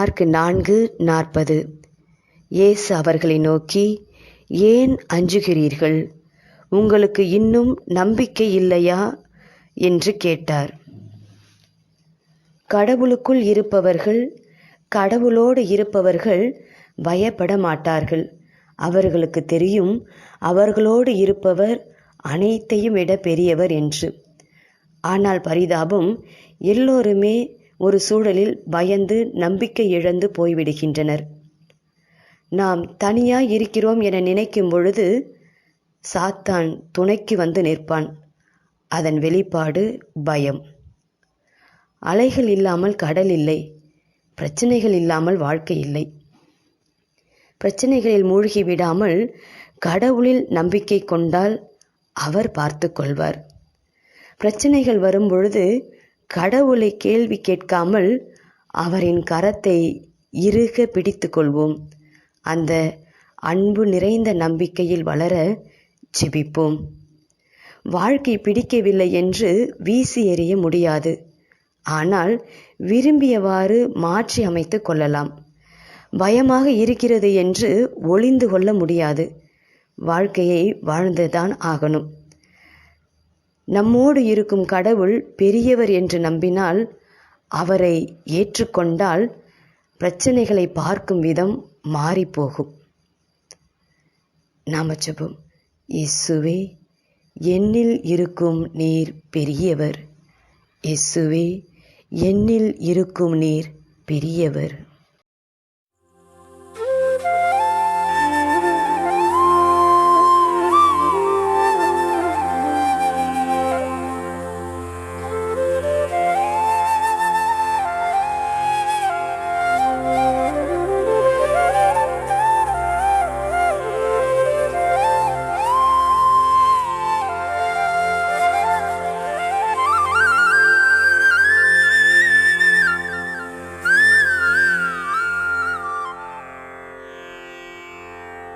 Mark நான்கு நாற்பது. இயேசு அவர்களை நோக்கி ஏன் அஞ்சுகிறீர்கள்? உங்களுக்கு இன்னும் நம்பிக்கை இல்லையா? என்று கேட்டார். கடவுளுக்குள் இருப்பவர்கள் கடவுளோடு இருப்பவர்கள் பயப்பட மாட்டார்கள். அவர்களுக்கு தெரியும் அவர்களோடு இருப்பவர் அனைத்தையும் விட பெரியவர் என்று. ஆனால் பரிதாபம் எல்லோருமே ஒரு சூழலில் பயந்து நம்பிக்கை இழந்து போய்விடுகின்றனர். நாம் தனியாய் இருக்கிறோம் என நினைக்கும் பொழுது சாத்தான் துணைக்கு வந்து நிற்பான். அதன் வெளிப்பாடு பயம். அலைகள் இல்லாமல் கடல் இல்லை. பிரச்சனைகள் இல்லாமல் வாழ்க்கை இல்லை. பிரச்சனைகளில் மூழ்கி விடாமல் கடவுளில் நம்பிக்கை கொண்டால் அவர் பார்த்து கொள்வார். பிரச்சனைகள் வரும்பொழுது கடவுளை கேள்வி கேட்காமல் அவரின் கரத்தை இறுக பிடித்து கொள்வோம். அந்த அன்பு நிறைந்த நம்பிக்கையில் வளர ஜெபிப்போம். வாழ்க்கை பிடிக்கவில்லை என்று வீசி எறிய முடியாது. ஆனால் விரும்பியவாறு மாற்றி அமைத்து கொள்ளலாம். பயமாக இருக்கிறது என்று ஒளிந்து கொள்ள முடியாது. வாழ்க்கையை வாழ்ந்துதான் ஆகணும். நம்மோடு இருக்கும் கடவுள் பெரியவர் என்று நம்பினால் அவரை ஏற்றுக்கொண்டால் பிரச்சனைகளை பார்க்கும் விதம் மாறிப்போகும். நாம ஜெபம். இயேசுவே என்னில் இருக்கும் நீர் பெரியவர். இயேசுவே என்னில் இருக்கும் நீர் பெரியவர்.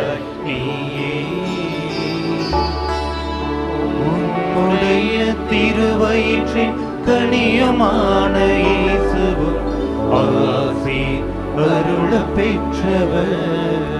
பெற்றாய் உன்னுடைய திருவயிற்றின் கனியமான இயேசுவும் ஆசி அருள பெற்றவர்.